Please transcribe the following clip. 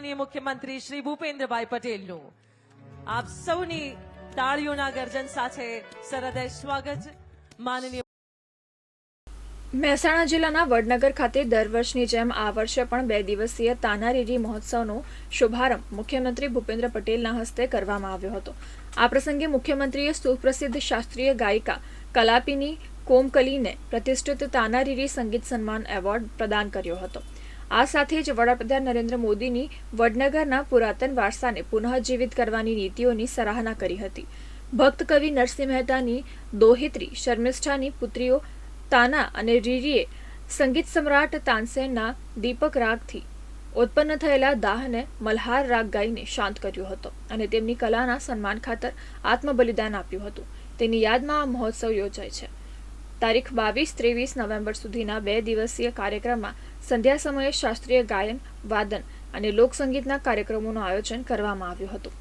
માનનીય મુખ્યમંત્રી શ્રી ભૂપેન્દ્રભાઈ પટેલનું આપ સૌની તાળીઓના ગર્જન સાથે સરહદય સ્વાગત. માનનીય મહેસાણા જિલ્લાના વડનગર ખાતે દર વર્ષની જેમ આ વર્ષે પણ બે દિવસીય તાનારીરી મહોત્સવનો શુભારંભ મુખ્યમંત્રી ભૂપેન્દ્ર પટેલના હસ્તે કરવામાં આવ્યો હતો. આ પ્રસંગે મુખ્યમંત્રીએ સુપ્રસિદ્ધ શાસ્ત્રીય ગાયિકા કલાપીની કોમકલીને પ્રતિષ્ઠિત તાનારીરી સંગીત સન્માન એવોર્ડ પ્રદાન કર્યો હતો. આ સાથે જ વડાપ્રધાન નરેન્દ્ર મોદીની વડનગરના પુરાતન વારસાને પુનઃજીવિત કરવાની નીતિઓની સરાહના કરી હતી. ભક્ત કવિ નરસિંહ મહેતાની દોહિત્રી, શર્મિષ્ઠાની પુત્રીઓ તાના અને રીરીએ સંગીત સમ્રાટ તાનસેનના દીપક રાગથી ઉત્પન્ન થયેલા દાહને મલ્હાર રાગ ગાઈને શાંત કર્યો હતો અને તેમની કલાના સન્માન ખાતર આત્મબલિદાન આપ્યું હતું. તેની યાદમાં આ મહોત્સવ યોજાય છે. તારીખ બાવીસ, ત્રેવીસ નવેમ્બર સુધીના બે દિવસીય કાર્યક્રમમાં સંધ્યા સમયે શાસ્ત્રીય ગાયન, વાદન અને લોકસંગીતના કાર્યક્રમોનું આયોજન કરવામાં આવ્યું હતું.